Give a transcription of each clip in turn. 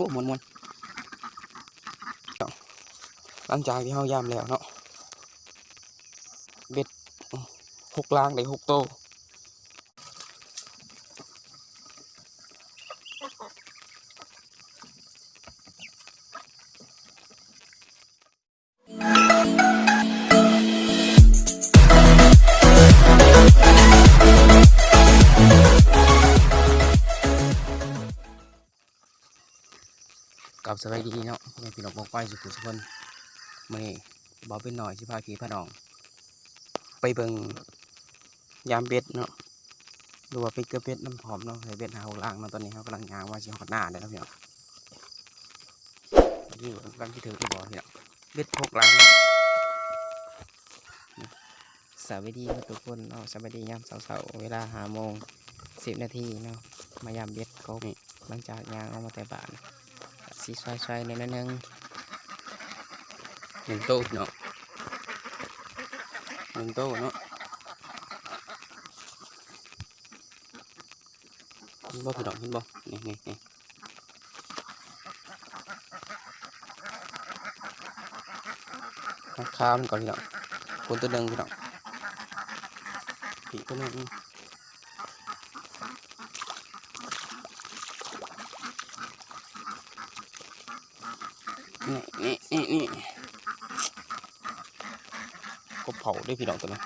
โอ้มวนมวนหลังจากที่เขายามแล้วเนาะเบ็ดหกลางได้หกโต สบายดีเนาะพ่อแม่พี่น้องบอกไปสุขุสุขคนมื่อนี้บอเป็นหน่อยสิพาพี่พาน้อง ไปเบิ่งยามเบ็ดเนาะดูว่าไปเกลือเบ็ดน้ำหอมเนาะใส่เบ็ดหาหกล่างเนาะตอนนี้เขากำลังงานว่าสิหอดหน้าเลยนะพี่น้องนี่กำลังที่ถือที่บอกพี่น้องเบ็ดหกล่างสวัสดีทุกคนเนาะสวัสดียามเสาร์ๆเวลาหาโมงสิบนาทีเนาะมายามเบ็ดก็หลังจากยางออกมาแต่บ้าน สีซอยซอยๆในนั้นนึงหนึ่งโต๊ะเนาะหนึ่งโต๊ะเนาะเห็นบ่พี่น้องเห็นบ่นี่นี่นี่ข้าวมันก่อนพี่น้องคนตัวหนึ่งพี่น้องผีตัวหนึ่ง นี่นี่นี่นี่ก็เผาได้พี่น้องตัวนี้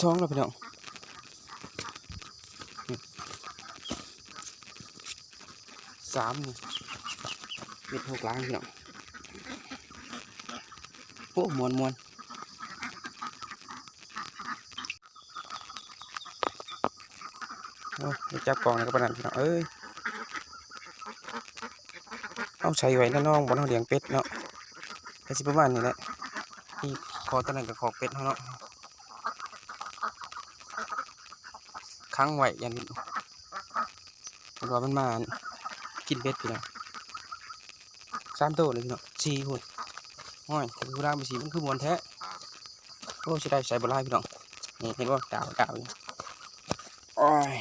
สองแล้วพี่น้องสามนี่เม็ดหกล้างพี่น้องโอ้มวนมวนโอ้ย จับกองนี่ก็ปานนันพี่น้องเอ้ยเอาใช้ไว้นะน้องบนเอาเลี้ยงเป็ดเนาะก็สิประมาณนี้แหละนี่คอตัวนั้นกับคอเป็ดเขาเนาะค้างไว้ยันมันว่ามันมากินเป็ดพี่น้องสามตัวเลยพี่น้องสี่คนห้อยแต่ผู้ร่างไปสีมันคือมวนแท้โอ้ใช้ได้ใช้บลายพี่น้องนี่เห็นว่าดาวดาวอยู่โอ้ย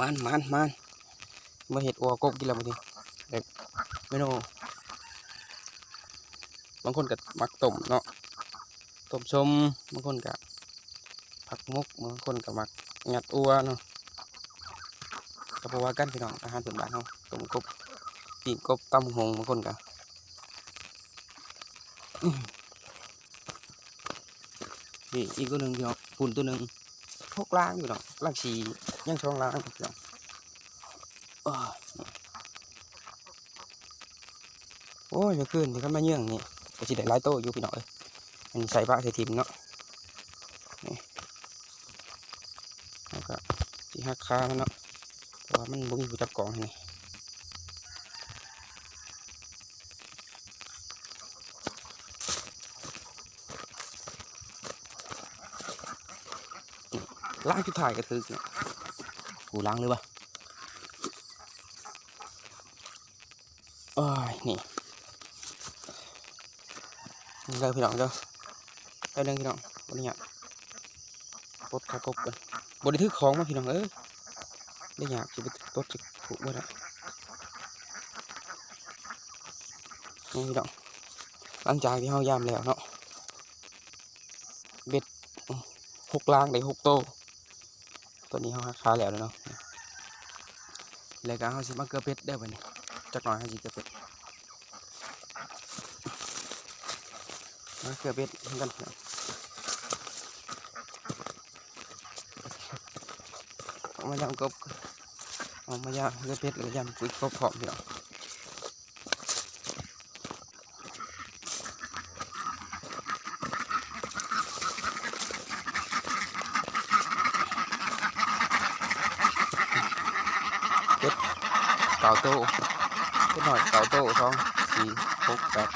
มันมันมันมาเห็ดอัวกบกินแล้วมาทีเด็กเมนูบางคนก็มักต้มเนาะต้มชมบางคนก็ผักมุกบางคนก็มักงัดอัวเนาะก็เพาะว่ากันพี่น้องอาหารพื้นบ้านเฮาต้มกบปีกกบตำหงบางคนก็อื้อนี่อีกตัวหนึ่งพี่น้องปุ่นตัวหนึ่งพกล้างอยู่เนาะล้างฉี่ ยังช่องล้างพี่น้องอ้าวโอ้ยเมื่อคืนที่เขามาเยื่องนี่ก็สิได้หลายโตอยู่พี่น้อยอันนี้ใส่บะใส่ทิมเนาะนี่แล้วก็ที่หักคามันเนาะแต่ว่ามันบ่มีผู้จับกองนี่ล้างจุดถ่ายก็ถือเนาะกูล้างเลยปะโอ้ยนี่นี่เลยพี่น้องเด้อไปเรื่องพี่น้องบริญญาปลดขากบกันบริถือของมาพี่น้องเอ้ยได้อยากจะไปปลดจะผูกไว้ละนี่พี่น้องหลังจากที่เฮายามแล้วเนาะเบ็ดหกล้างได้หกโต ตัวนี้เขาหักขาแล้วเนาะแล้วก็เขาสิมาเกลือเป็ดได้ป่ะนี่จักหน่อยเขาสิเกลือเป็ดมาเกลือเป็ดเหมือนกันเนาะเอามายำกบเอามายำเกลือเป็ดแล้วก็ยำกุ้ยกบหอมเดี๋ยว เก่าโตเป็ดหน่อยเก่าโตสองสี่หกแปด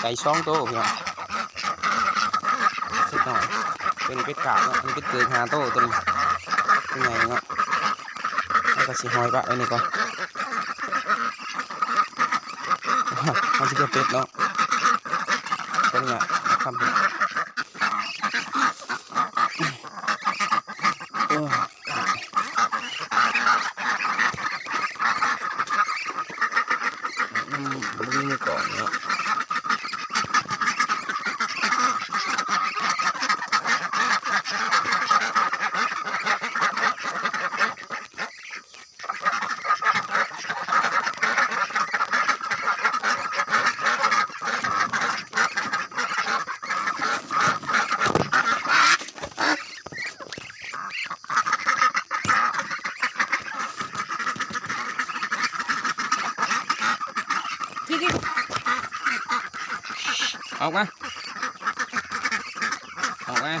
ไก่สองโตพี่น้องเป็ดหน่อยเป็นเป็ดกาบเนาะอันเป็ดเกินห้าโตตัวนี้เป็นไงเนาะแล้วก็สีหอยปะไว้นี่ก่อนมันจะเป็ดเนาะตัวนี้ทำ ออกมาออกมา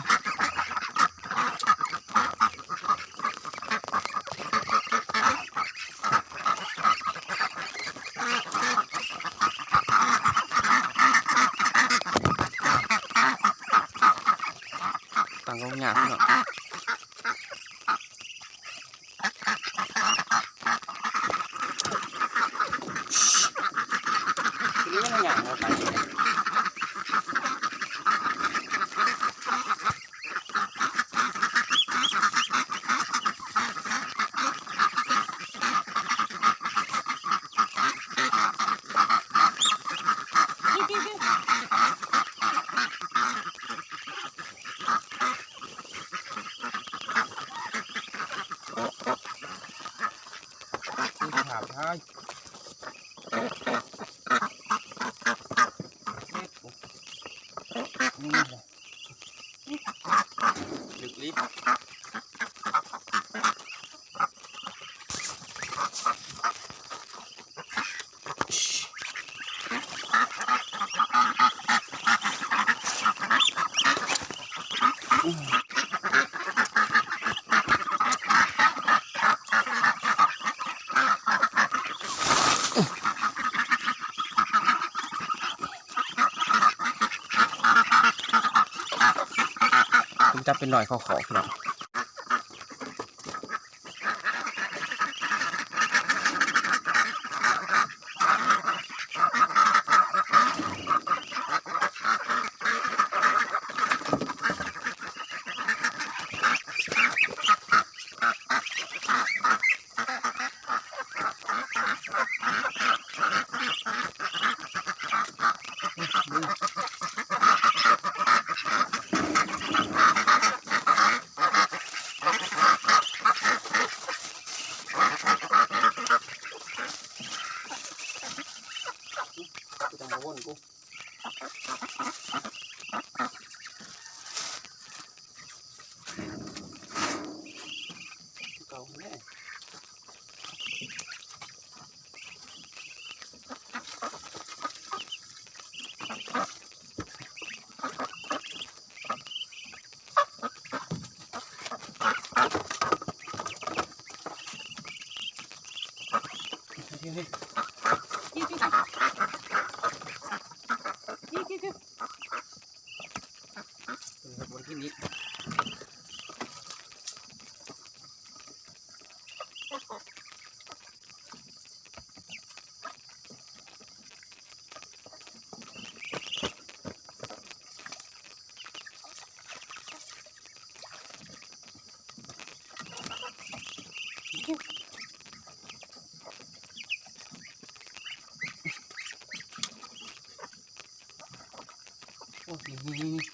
ต่างกันหยาบหน่อย Yeah. ผมจับเป็นหน่อยขอขอพี่น้อง เอ อบนที่นี้โอ้นี่นี่นี่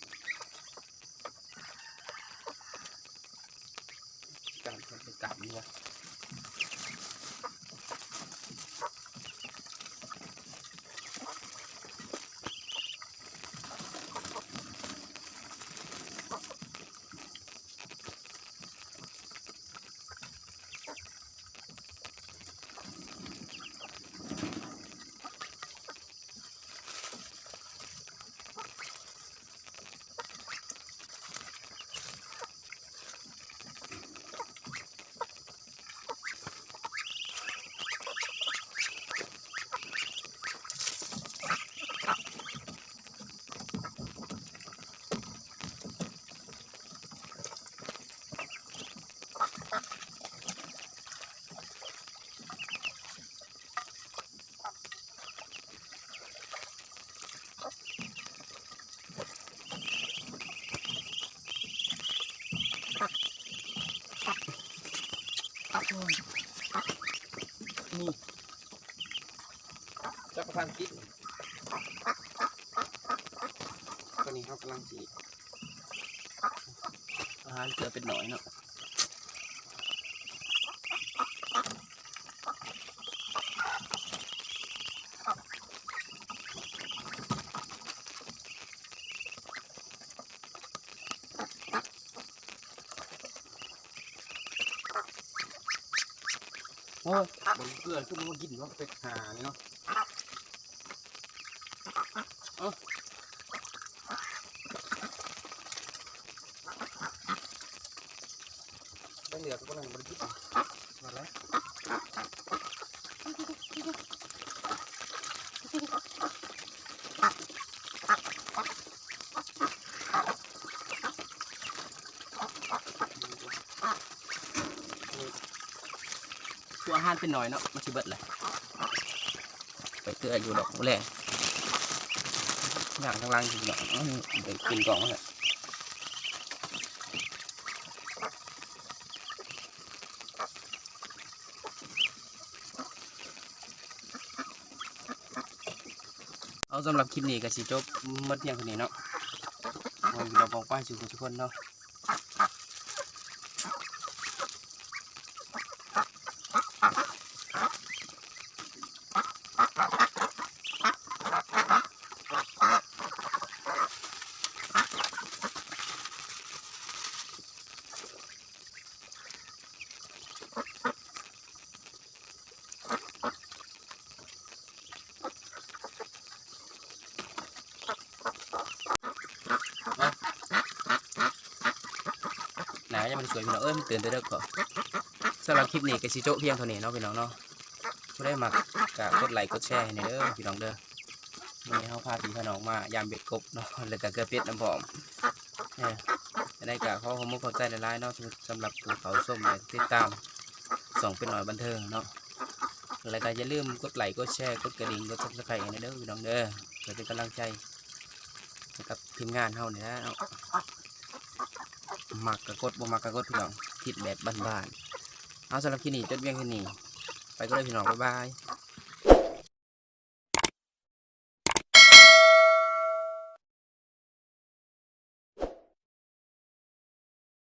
การทำเป็นกลับนี่วะ นี่จักรพันธ์กินตอนนี้เขากำลังจีอาหารเกลือเป็นหน่อยเนาะ เออมันเกลือขึ้นมากินเนาเป็ดหาเนาะเออเหลือก็นั่งบริจิตมาแล้ว เป็นหน่อยเนาะมันชิเบิดเลยไปเตืออยู่ดอกแรงอย่างทางล่างจริงๆเนาะอื้อไปกินกล่องมาเลยเอาสำหรับคลิปนี้ก็สิจบหมดเพียงเท่านี้เนาะเอาอยู่เราบอกว่าให้ทุกคนเนาะหนายังไม่ได้ส วยพี่น้องเอ้ยมันตื่นแต่เด็กก่อนสำหรับคลิปนี้ก็สิโจเพียงเท่านี้เนาะพี่น้องเนาะไม่ได้มักกะกดไลค์กดแชร์ให้หน่อยเด้อพี่น้องเด้อวันนี้เขาพาพี่พาน้องมายามเบ็ดกบเนาะแล้วก็เกลือเป็ดน้ำหอมเนี่ยจะได้กะเขาขอมุกขอบใจหลายๆเนาะสำหรับผู้เขาส้มและติดตามส่องเป็นหน่อยบันเทิงเนาะแล้วก็อย่าลืมกดไลค์กดแชร์กดกระดิ่งกดซับสไครต์ให้หน่ยเด้อพี่น้องเด้อเพื่อเป็นกำลังใจกับทีมงานเฮาเนี่นะเนะ มักกระกดบ่มักกระกดพี่น้องคิดแบบบ้านๆเอาสำหรับที่นี่จดเวียงที่นี่ไปก็เลยพี่น้องบ๊ายบาย